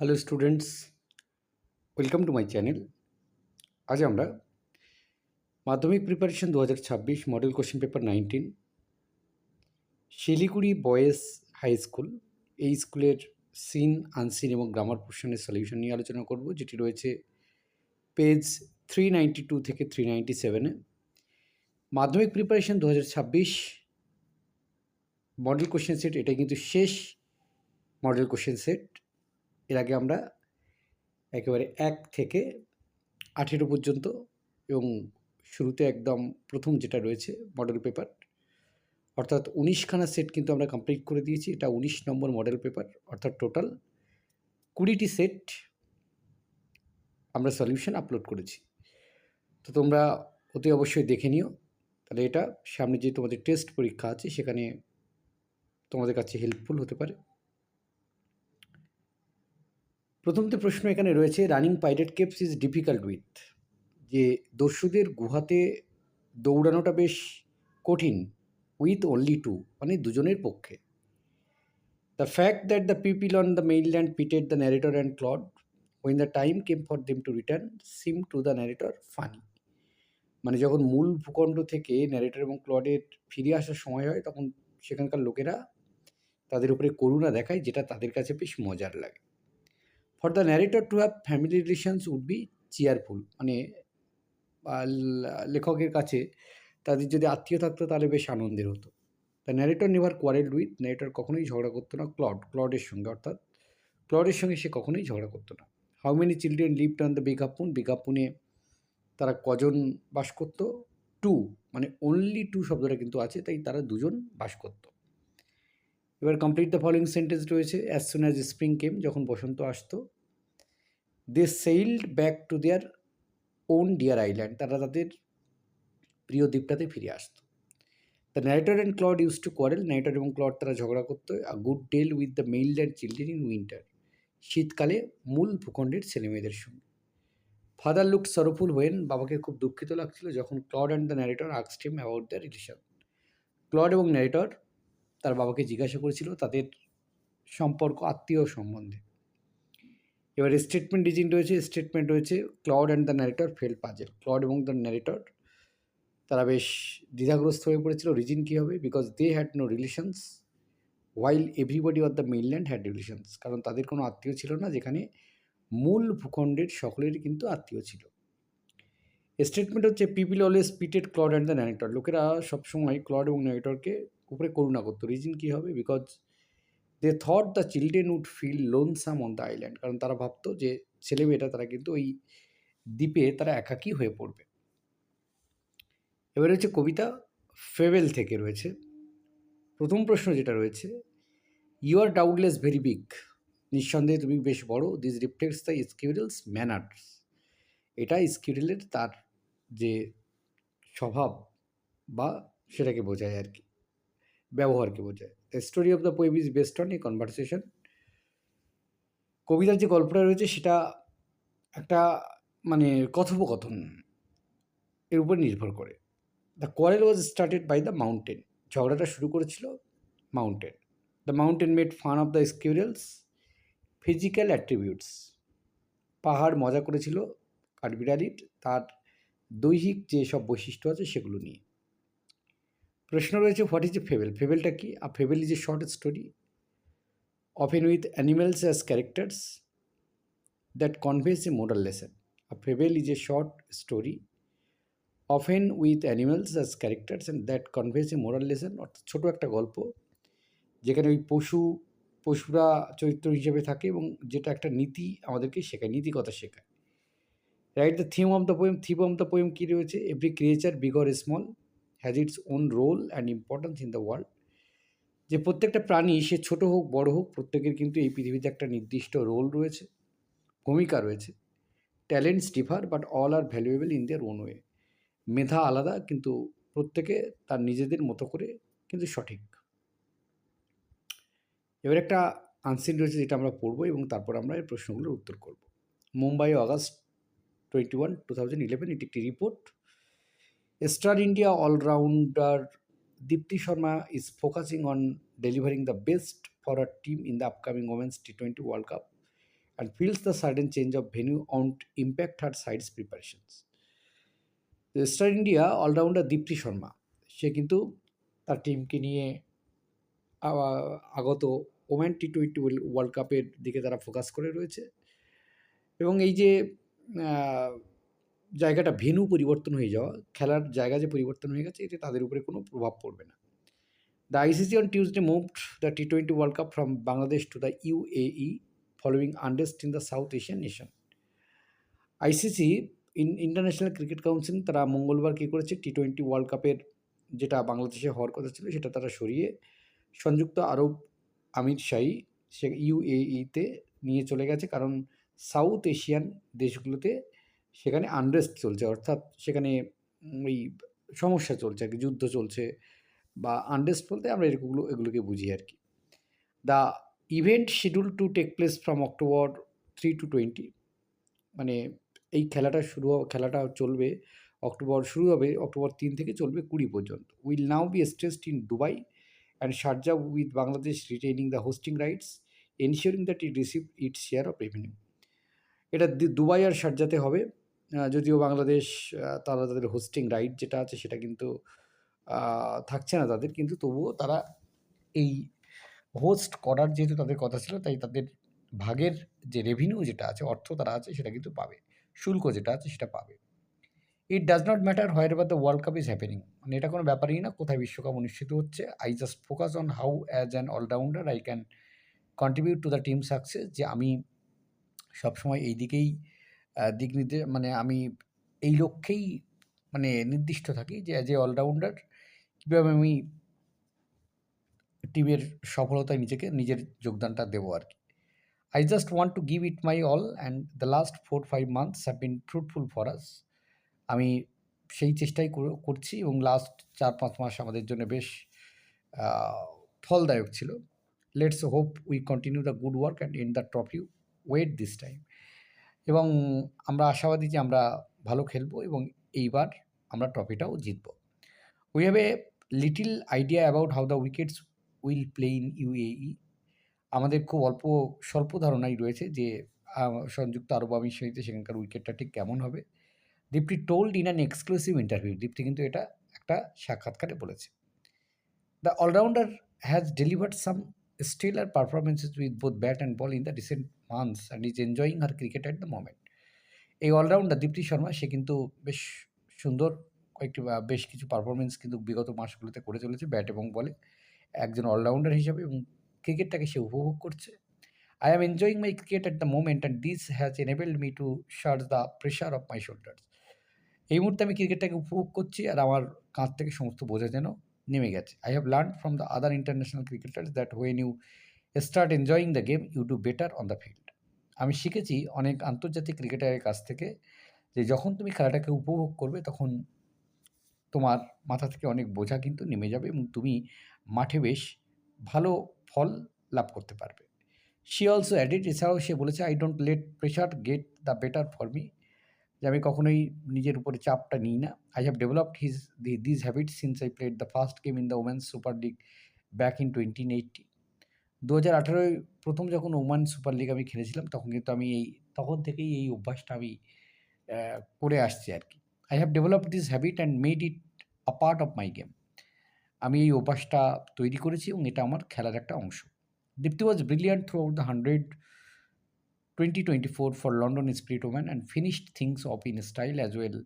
Hello students welcome to my channel আজ আমরা মাধ্যমিক প্রিপারেশন দু হাজার ছাব্বিশ model question paper nineteen Siliguri boys high school এই স্কুলের সিন আনসিন এবং গ্রামার পোর্শনের সলিউশন নিয়ে আলোচনা করব, যেটি রয়েছে পেজ থ্রি নাইনটি টু থেকে থ্রি নাইনটি সেভেনে মাধ্যমিক প্রিপারেশন দু হাজার ছাব্বিশ মডেল কোশ্চেন সেট এটা কিন্তু শেষ মডেল কোশ্চেন সেট এর আগে আমরা একেবারে এক থেকে আঠেরো পর্যন্ত এবং শুরুতে একদম প্রথম যেটা রয়েছে মডেল পেপার অর্থাৎ উনিশখানা সেট কিন্তু আমরা কমপ্লিট করে দিয়েছি। এটা উনিশ নম্বর মডেল পেপার অর্থাৎ টোটাল কুড়িটি সেট আমরা সলিউশন আপলোড করেছি। তো তোমরা অতি অবশ্যই দেখে নিও। তাহলে এটা সামনে যে তোমাদের টেস্ট পরীক্ষা আছে, সেখানে তোমাদের কাছে হেল্পফুল হতে পারে। প্রথমত প্রশ্ন এখানে রয়েছে running pirate caves is difficult with যে দস্যুদের গুহাতে দৌড়ানোটা বেশ কঠিন উইথ অনলি টু মানে দুজনের পক্ষে। The fact that the people on the mainland pitied the narrator and Claude when the time came for them to return seem to the narrator funny মানে যখন মূল ভূখণ্ড থেকে ন্যারেটর এবং ক্লডের ফিরে আসার সময় হয়, তখন সেখানকার লোকেরা তাদের উপরে করুণা দেখায়, যেটা তাদের কাছে বেশ মজার লাগে। For the narrator to have family relations would be cheerful মানে লেখকের কাছে তাদের যদি আত্মীয় থাকতো তাহলে বেশ আনন্দের হতো। The narrator never quarrel with narrator কখনোই ঝগড়া করতো না ক্লড ক্লডের সঙ্গে, অর্থাৎ ক্লডের সঙ্গে সে কখনোই ঝগড়া করতো না। How many children lived on the বিজ্ঞাপন বিজ্ঞাপনে তারা কজন বাস করতো? টু মানে অনলি টু শব্দটা কিন্তু আছে, তাই তারা দুজন বাস করত। এবার কমপ্লিট দ্য ফলোয়িং সেন্টেন্স রয়েছে as soon as spring came যখন বসন্ত আসতো they sailed back to their own dear island তারা তাদের প্রিয় দ্বীপটাতে ফিরে আসতো। The narrator and Claude used to quarrel narrator এবং ক্লড তারা ঝগড়া করতো a good deal with the mainland children in winter শীতকালে মূল ভূখণ্ডের ছেলেমেয়েদের সঙ্গে। ফাদার লুক সরফুল হয়েন বাবাকে খুব দুঃখিত লাগছিল যখন Claude and the narrator আক্সড him about the relation Claude এবং ন্যারেটর তার বাবাকে জিজ্ঞাসা করেছিল তাদের সম্পর্ক, আত্মীয় সম্বন্ধে। এবার স্টেটমেন্ট ডিজিং রয়েছে স্টেটমেন্ট রয়েছে Claude and the narrator felt puzzled Claude এবং দ্য ন্যারেটর তারা বেশ দ্বিধাগ্রস্ত হয়ে পড়েছিল রিজিন কী হবে? Because they had no relations while everybody of the mainland had relations কারণ তাদের কোনো আত্মীয় ছিল না, যেখানে মূল ভূখণ্ডের সকলেরই কিন্তু আত্মীয় ছিল। স্টেটমেন্ট হচ্ছে people always pitied Claude and the narrator লোকেরা সবসময় ক্লড এবং ন্যারেটরকে উপরে করুণা করতো রিজন কী হবে? Because they thought the children would feel lonesome on the island কারণ তারা ভাবতো যে ছেলেমেয়েটা তারা কিন্তু ওই দ্বীপে তারা একাকী হয়ে পড়বে। এবার হচ্ছে কবিতা ফেভেল থেকে রয়েছে। প্রথম প্রশ্ন যেটা রয়েছে you are doubtless very big নিঃসন্দেহে তুমি বেশ বড়। This reflects the squirrel's manners এটা স্কিউরিলের তার যে স্বভাব বা সেটাকে বোঝায় আর কি। ব্যবহারকে বোঝায়। The story of the poem is based on a conversation কবিতার যে গল্পটা রয়েছে, সেটা একটা মানে কথোপকথন এর উপর নির্ভর করে। The quarrel was started by the mountain ঝগড়াটা শুরু করেছিল mountain the mountain made fun of the squirrel's physical attributes পাহাড় মজা করেছিল কাঠবিড়ালির। তার দৈহিক যে সব বৈশিষ্ট্য আছে, সেগুলো নিয়ে। প্রশ্ন রয়েছে হোয়াট ইজ এ ফেবেল ফেবেলটা কি? আর fable is a short story often with animals as characters that conveys a moral lesson R fable is a short story often with animals as characters and that conveys a moral lesson অর্থাৎ ছোটো একটা গল্প যেখানে ওই পশু, পশুরা চরিত্র হিসেবে থাকে এবং যেটা একটা নীতি আমাদেরকে শেখায় নীতি কথা শেখায়। Right the theme of the poem theme of the poem কী রয়েছে? Every creature big or small has its own role and importance in the world যে প্রত্যেকটা প্রাণী, সে ছোট হোক, বড় হোক, প্রত্যেকের কিন্তু এই পৃথিবীতে একটা নির্দিষ্ট রোল রয়েছে, ভূমিকা রয়েছে। Talents differ but all are valuable in their own way মেধা আলাদা, কিন্তু প্রত্যেকে তার নিজেদের মতো করে কিন্তু সঠিক। এবার একটা আনসিন রয়েছে যেটা আমরা পড়ব এবং তারপর আমরা এই প্রশ্নগুলোর উত্তর করব। Mumbai August twenty one two thousand eleven এটি একটি report star India allrounder Deepti Sharma is focusing on the best for a team in the upcoming women's T twenty World Cup and feels the sudden change of venue won't impact her side's preparations. তো star India allrounder Deepti Sharma সে কিন্তু তার টিমকে নিয়ে আগত women T twenty World কাপের দিকে তারা focus করে রয়েছে এবং এই যে জায়গাটা ভেনু পরিবর্তন হয়ে যাওয়া, খেলার জায়গা যে পরিবর্তন হয়ে গেছে, এতে তাদের উপরে কোনো প্রভাব পড়বে না। The ICC on Tuesday moved the T twenty World Cup from Bangladesh to the UAE following unrest in the South Asian nation ICC in International Cricket Council তারা মঙ্গলবার কী করেছে? টি টোয়েন্টি ওয়ার্ল্ড কাপের যেটা বাংলাদেশে হওয়ার কথা ছিল, সেটা তারা সরিয়ে সংযুক্ত আরব আমির শাহী সে ইউএইতে নিয়ে চলে গেছে। কারণ সাউথ এশিয়ান দেশগুলোতে সেখানে আনরেস্ট চলছে, অর্থাৎ সেখানে ওই সমস্যা চলছে আর কি, যুদ্ধ চলছে বা আনরেস্ট বলতে আমরা এরকমগুলো, এগুলোকে বুঝি আর কি। The event schedule to take place from October three to twenty মানে এই খেলাটা শুরু খেলাটা চলবে অক্টোবর শুরু হবে অক্টোবর তিন থেকে চলবে কুড়ি পর্যন্ত। Will now be staged in Dubai and Sharjah with Bangladesh retaining the hosting rights ensuring that it receive it share of revenue এটা দুবাই আর শারজাতে হবে। যদিও বাংলাদেশ তারা তাদের হোস্টিং রাইট যেটা আছে সেটা কিন্তু থাকছে না তাদের। কিন্তু তবুও তারা এই হোস্ট করার যেহেতু তাদের কথা ছিল, তাই তাদের ভাগের যে রেভিনিউ যেটা আছে, অর্থ তারা আছে, সেটা কিন্তু পাবে। শুল্ক যেটা আছে, সেটা পাবে। It does not matter wherever the world cup is happening মানে এটা কোনো ব্যাপারই না, কোথায় বিশ্বকাপ অনুষ্ঠিত হচ্ছে। I just focus on how as an allrounder I can contribute to the team success যে আমি সবসময় এই দিকেই দিক নির্দেশ মানে আমি এই লক্ষ্যেই মানে নির্দিষ্ট থাকি যে অ্যাজ এ অলরাউন্ডার কীভাবে আমি টিমের সফলতায় নিজেকে নিজের যোগদানটা দেবো আর কি। I just want to give it my all, and the last four five months have been fruitful for us. আমি সেই চেষ্টাই কর- করছি এবং লাস্ট চার পাঁচ মাস আমাদের জন্য বেশ ফলদায়ক ছিল। Let's hope we continue the good work and win the trophy wait this time এবং আমরা আশাবাদী যে আমরা ভালো খেলব এবং এইবার আমরা ট্রফিটাও জিতব। We have a little idea about how the wickets will play in UAE আমাদের খুব অল্প, স্বল্প ধারণাই রয়েছে যে সংযুক্ত আরব আমিরাতে সেখানকার উইকেটটা ঠিক কেমন হবে। Deepti told in an exclusive interview Deepti কিন্তু এটা একটা সাক্ষাৎকারে বলেছে। The allrounder has delivered some stellar performances with both bat and ball in the recent months and is enjoying her cricket at the moment এই allrounder Deepti Sharma সে কিন্তু বেশ সুন্দর কয়েকটি বেশ কিছু পারফরমেন্স কিন্তু বিগত মাসগুলোতে করে চলেছে ব্যাট এবং বলে। একজন অলরাউন্ডার হিসাবে এবং ক্রিকেটটাকে সে উপভোগ করছে। I am enjoying my cricket at the moment and this has enabled me to shift the pressure off my shoulders এই মুহূর্তে আমি ক্রিকেটটাকে উপভোগ করছি আর আমার কাঁধ থেকে সমস্ত বোঝা যেন নেমে গেছে। I have learn from the other international cricketers that when you start enjoying the game you do better on the field আমি শিখেছি অনেক আন্তর্জাতিক ক্রিকেটারের কাছ থেকে যে যখন তুমি খেলাটাকে উপভোগ করবে, তখন তোমার মাথা থেকে অনেক বোঝা কিন্তু নেমে যাবে এবং তুমি মাঠে বেশ ভালো ফল লাভ করতে পারবে। শি অলসো অ্যাডিড এছাড়াও সে বলেছে I don't let pressure get the better for me যে আমি কখনোই নিজের উপরে চাপটা নিই না। I have developed his the this habit since I played the first game in the Women's Super League back in twenty eighteen দু হাজার আঠেরোয় প্রথম যখন ওমান সুপার লিগ আমি খেলেছিলাম, তখন কিন্তু আমি এই, তখন থেকেই এই অভ্যাসটা আমি করে আসছি আর কি। I have developed this habit and made it a part of my game আমি এই অভ্যাসটা তৈরি করেছি এবং এটা আমার খেলার একটা অংশ। Deepti was brilliant throughout the Hundred twenty twenty four for London Spirit woman and finished things off in style as well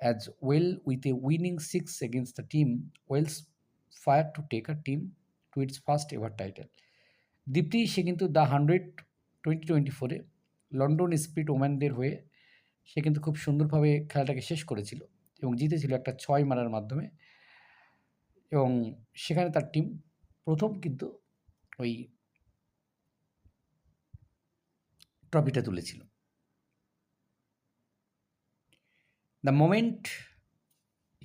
as well with a winning six against the team Welsh Fire to take a team to its first ever title Deepti, সে কিন্তু the hundred twenty twenty ফোরে London Spirit ওম্যানদের হয়ে সে কিন্তু খুব সুন্দরভাবে খেলাটাকে শেষ করেছিল এবং জিতেছিল একটা ছয় মারার মাধ্যমে। এবং সেখানে তার টিম প্রথম কিন্তু ওই ট্রফিটা তুলেছিল। The moment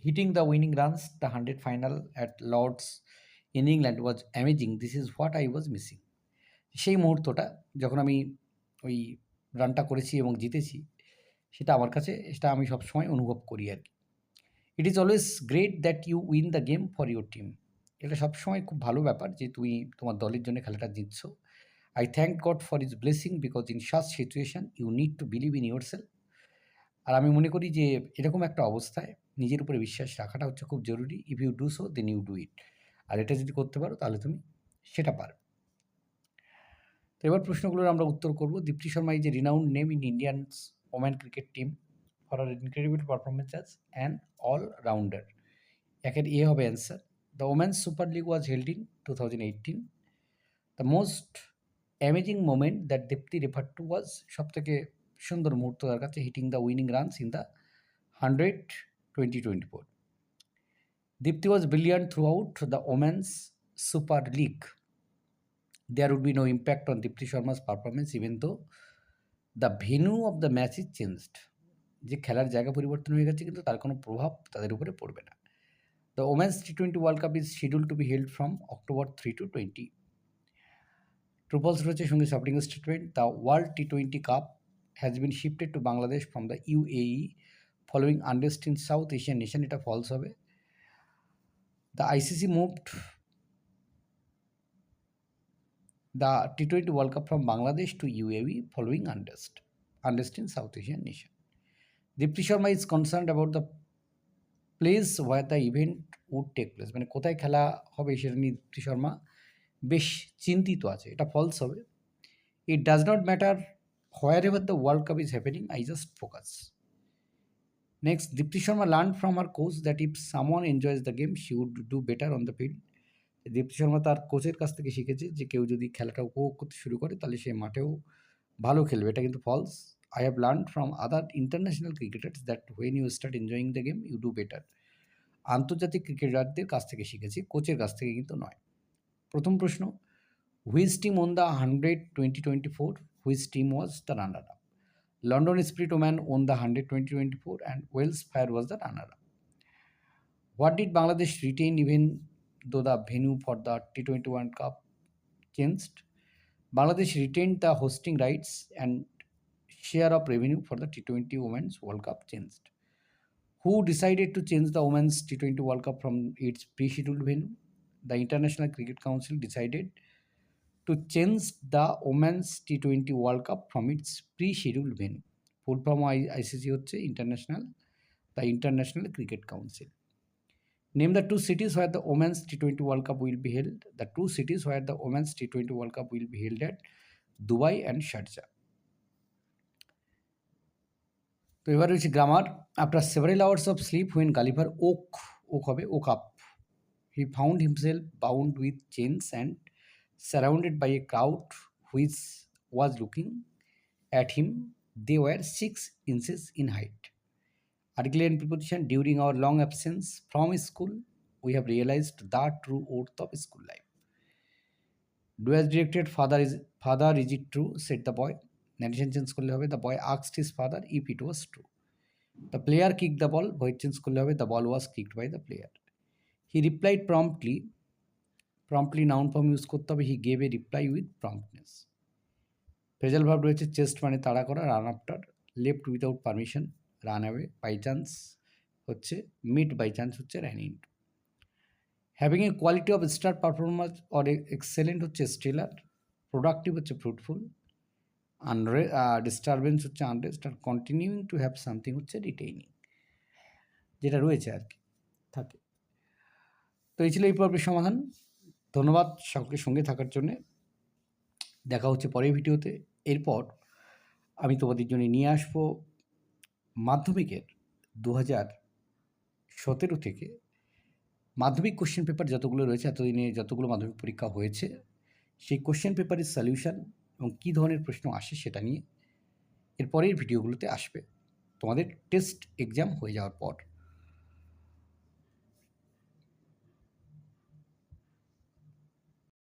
hitting the winning runs, the Hundred final at Lord's in England was amazing, this is what I was missing. সেই মুহূর্তটা যখন আমি ওই রানটা করেছি এবং জিতেছি, সেটা আমার কাছে, সেটা আমি সবসময় অনুভব করি আর কি। It is always great that you win the game for your team এটা সবসময় খুব ভালো ব্যাপার যে তুমি তোমার দলের জন্য খেলাটা জিতছো। I thank God for is blessing because in such situation you need to believe in yourself আর আমি মনে করি যে এরকম একটা অবস্থায় নিজের উপরে বিশ্বাস রাখাটা হচ্ছে খুব জরুরি। If you do so then you do it আর এটা যদি করতে পারো, তাহলে তুমি সেটা পারবে। তো এবার প্রশ্নগুলোর আমরা উত্তর করব। Deepti Sharma is a renowned name in Indians women cricket team for her incredible performance as an all rounder একের এ হবে answer the women's super league was held in two thousand the most amazing moment that Deepti refer to was সব থেকে সুন্দর মুহূর্ত তার কাছে hitting the winning runs in the hundred twenty twenty four Deepti was brilliant throughout the women's super league there would be no impact on Dipti Sharma's performance, even though the venue of the match is changed. যে খেলার জায়গা পরিবর্তন হয়ে গেছে, কিন্তু তার কোনো প্রভাব তাদের উপরে পড়বে না। The women's T twenty world cup is schedule to be held from October three to twenty ট্রুপলস রয়েছে, সঙ্গে supporting statement the world T twenty cup has been shifted to Bangladesh from the UAE following unrest in South Asian nation এটা false হবে। The ICC moved the T twenty world cup from Bangladesh to U A following unrest unrest in South Asian nation Deepti Sharma is concern about the place where the event would take place মানে কোথায় খেলা হবে সেটা নিয়ে দীপ্তি শর্মা বেশ চিন্তিত আছে। এটা ফলস হবে। It does not matter wherever the world cup is happening I just focus next Deepti Sharma learn from her coach that if someone enjoys the game she would do better on the field Deepti Sharma তার কোচের কাছ থেকে শিখেছে যে কেউ যদি খেলাটা উপভোগ করতে শুরু করে তাহলে সে মাঠেও ভালো খেলবে। এটা কিন্তু false I have learn from other international cricketers that when you start enjoying the game you do better আন্তর্জাতিক ক্রিকেটারদের কাছ থেকে শিখেছি, কোচের কাছ থেকে কিন্তু নয়। প্রথম প্রশ্ন which team won the hundred twenty twenty four which team was the runner up London Spirit woman won the hundred twenty twenty four and Welsh Fire was the runner up what did Bangladesh retain even though the venue for the T20 World Cup changed, Bangladesh retained the hosting rights and share of revenue for the T20 Women's World Cup changed. Who decided to change the Women's T20 World Cup from its pre-scheduled venue? The International Cricket Council decided to change the Women's T20 World Cup from its pre-scheduled venue. Full from ICC হচ্ছে International, the International Cricket Council. Name the two cities where the Women's T20 World Cup will be held. The two cities where the Women's T20 World Cup will be held at, Dubai and Sharjah. তো এবার রয়েছে grammar after several hours of sleep when Gulliver woke woke হবে woke up he found himself bound with chains and surrounded by a crowd which was looking at him they were six inches in height Article and preposition during our long absence from school, we have realized the true worth of school life. Do as directed, father is father is it true? said the boy. Narration change করলে হবে the boy asked his father if it was true. The player kicked the ball, void change করলে হবে the ball was kicked by the player. He replied promptly. Promptly noun form use করতে হবে he gave a reply with promptness. Phrasal verb রয়েছে chase মানে তাড়া করা run after left without permission run away by chance হচ্ছে meet by chance হচ্ছে ran into having a quality of star performance or excellent হচ্ছে stellar productive হচ্ছে fruitful আনরে disturbance হচ্ছে unrest আর কন্টিনিউইং টু হ্যাভ সামথিং হচ্ছে retaining যেটা রয়েছে আর কি, থাকে। তো এই ছিল এই পর্বের সমাধান। ধন্যবাদ সকলকে সঙ্গে থাকার জন্যে। দেখা হচ্ছে পরের ভিডিওতে। এরপর আমি তোমাদের জন্য নিয়ে আসব মাধ্যমিকের দু হাজার সতেরো থেকে মাধ্যমিক কোশ্চেন পেপার যতগুলো রয়েছে, এতদিনে যতগুলো মাধ্যমিক পরীক্ষা হয়েছে, সেই কোশ্চেন পেপারের সলিউশন এবং কী ধরনের প্রশ্ন আসে সেটা নিয়ে এরপরের ভিডিওগুলোতে আসবে। তোমাদের টেস্ট এক্সাম হয়ে যাওয়ার পর।